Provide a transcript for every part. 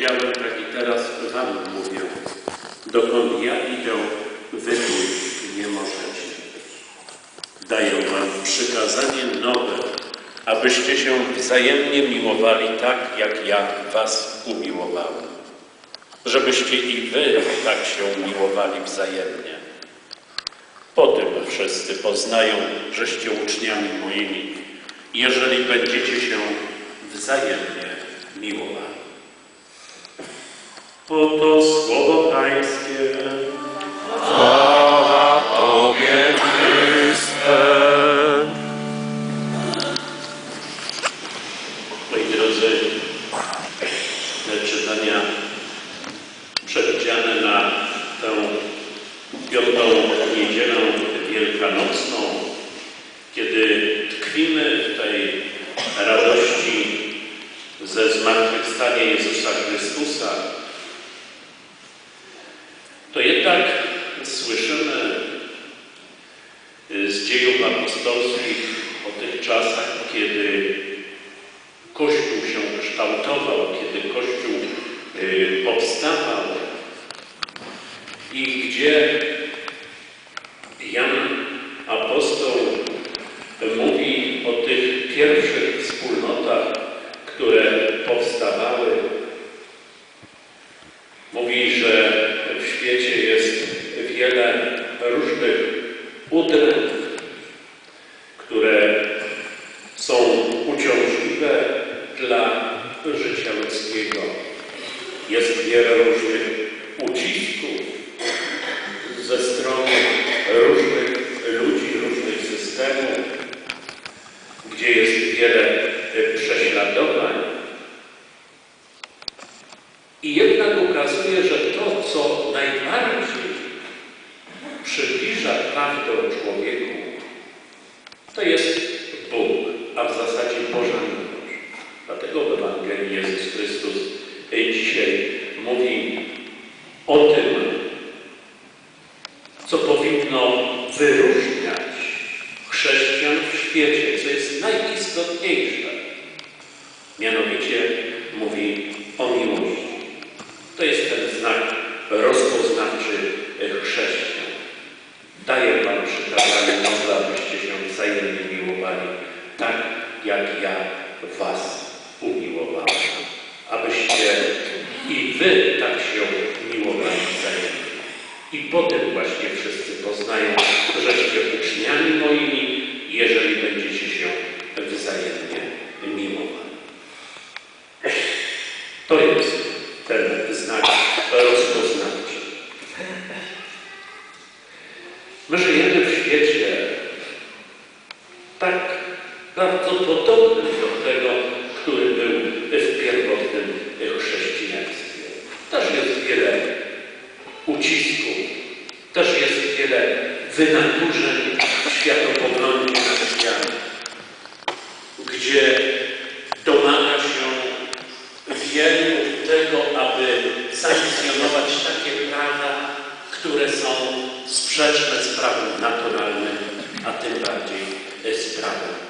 powiedziałem, tak i teraz wam mówię. Dokąd ja idę, wy pójść nie możecie. Daję wam przykazanie nowe, abyście się wzajemnie miłowali tak, jak ja was umiłowałem. Żebyście i wy tak się miłowali wzajemnie. Po tym wszyscy poznają, żeście uczniami moimi, jeżeli będziecie się wzajemnie miłowali. Oto słowo Pańskie. Kiedy Kościół y, powstawał i gdzie Jan apostoł mówi o tych pierwszych wspólnotach, które powstawały. Mówi, że w świecie jest wiele różnych udręk, które są uciążliwe dla życia ludzkiego. Jest wiele różnych ucisków ze strony różnych ludzi, różnych systemów, gdzie jest wiele e, prześladowań. I jednak ukazuje, że to, co najbardziej przybliża prawdę o człowieku, to jest Bóg, a w zasadzie Boża miłość. Dlatego w Ewangelii Jezus Chrystus e, dzisiaj mówi o tym, co powinno wyróżniać chrześcijan w świecie, co jest najistotniejsze. Mianowicie mówi o miłości. To jest ten znak rozpoznawczy e, chrześcijan. Daję Wam przykazanie nowe, abyście się wzajemnie miłowali, tak jak ja Was umiłowałem. Abyście i Wy tak się miłowali wzajemnie. I potem właśnie wszyscy poznają, żeście uczniami moimi, jeżeli będziecie się wzajemnie miłowali. To jest ten znak rozpoznawczy. My żyjemy w świecie tak bardzo podobnym do tego, który był w pierwotnym chrześcijaństwie. Też jest wiele ucisków, też jest wiele wynaturzeń w światopoglądzie chrześcijan, gdzie domaga się wielu tego, aby sankcjonować takie prawa, które są sprzeczne z prawem naturalnym, a tym bardziej z prawem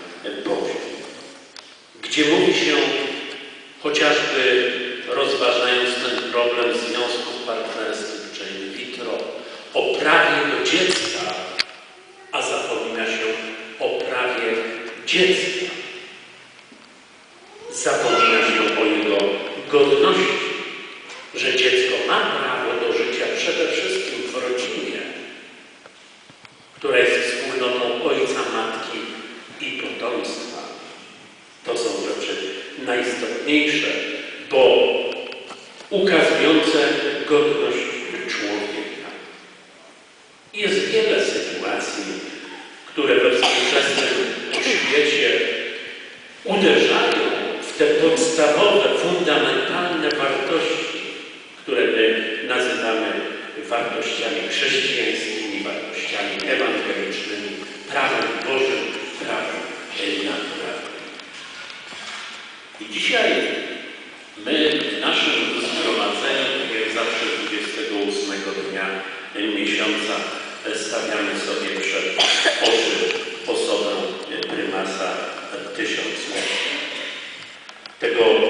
Bożym. Gdzie mówi się, chociażby rozważając ten problem związków partnerskich, czy in vitro, o prawie do dziecka, a zapomina się o prawie dziecka. Zapomina się o jego godności, że dziecko ma prawo do życia przede wszystkim w rodzinie, która jest wspólnotą ojca, matki i potomstwa. To są rzeczy najistotniejsze, bo ukazujące godność człowieka. Jest wiele sytuacji, które we współczesnym świecie uderzają w te podstawowe, fundamentalne wartości, które my nazywamy wartościami chrześcijańskimi, wartościami ewangelicznymi, prawem Bożym, prawem naturalnym. I dzisiaj my w naszym zgromadzeniu, tak jak zawsze 28 dnia miesiąca, stawiamy sobie przed oczy Tego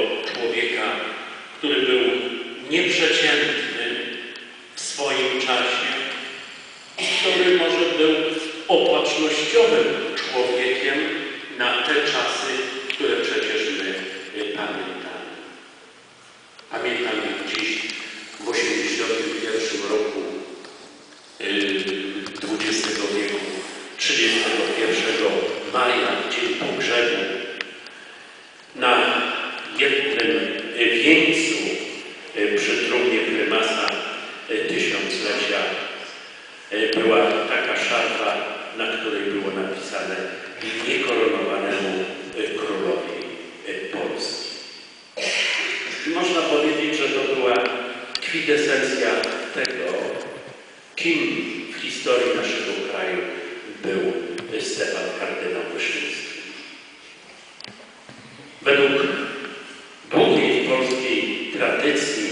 było napisane niekoronowanemu e, królowi e, Polski. Można powiedzieć, że to była kwintesencja tego, kim w historii naszego kraju był Stefan kardynał Wyszyński. Według długiej polskiej tradycji,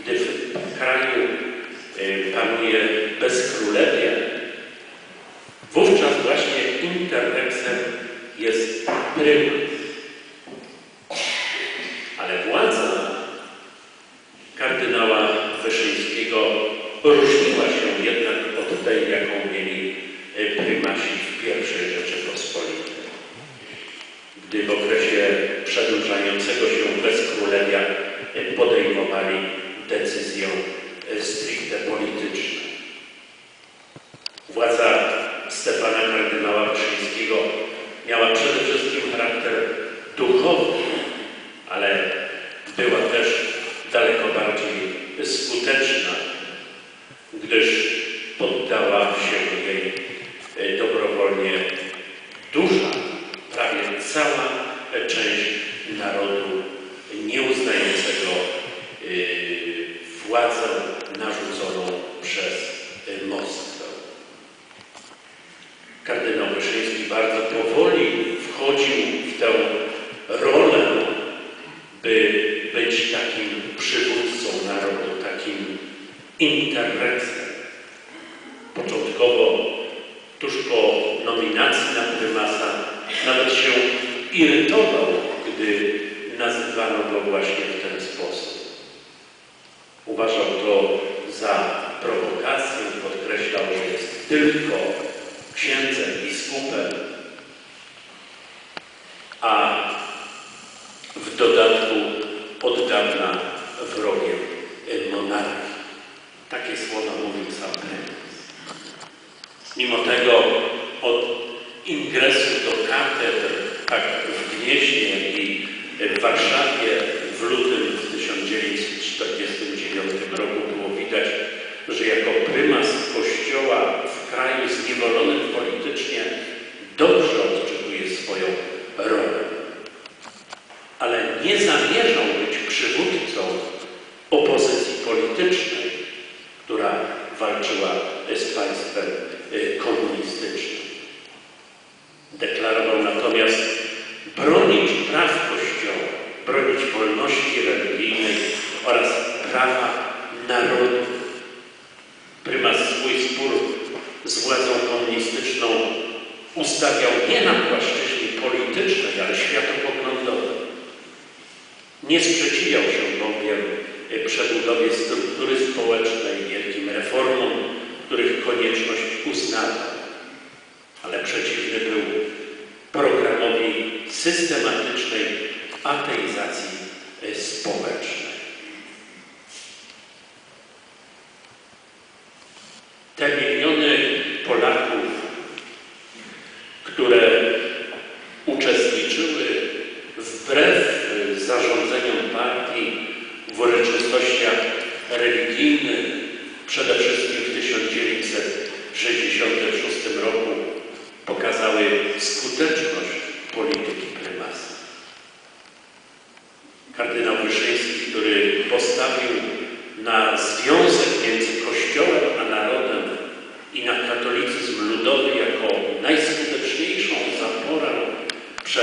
gdy w kraju e, panuje bezkrólewia, wówczas właśnie interreksem jest prymas. Ale władza kardynała Wyszyńskiego różniła się jednak od tej, jaką mieli e, prymasi w pierwszej Rzeczypospolitej. Gdy w okresie przedłużającego się bezkrólewia e, podejmowali decyzję e, stricte polityczną. Władza Stefana kardynała Wyszyńskiego miała przede wszystkim charakter duchowy, właśnie w ten sposób. Uważał to za prowokację, podkreślał, że jest tylko księdzem, biskupem, a w dodatku od dawna wrogiem monarchii. Takie słowa mówił sam prezes. Mimo tego od ingresu do katedr, tak w Gnieźnie i w Warszawie w lutym 1949 roku było widać, że jako prymas kościoła w kraju zniewolonym politycznie dobrze odczytuje swoją rolę. Ale nie zamierzał być przywódcą opozycji politycznej, sprzeciwiał się bowiem e, przebudowie struktury społecznej, wielkim reformom, których konieczność uznawał, ale przeciwny był programowi systematycznej ateizacji e, społecznej. Te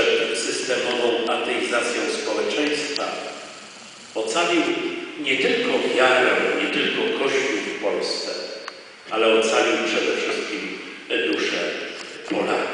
przed systemową ateizacją społeczeństwa, ocalił nie tylko wiarę, nie tylko Kościół w Polsce, ale ocalił przede wszystkim duszę Polaków.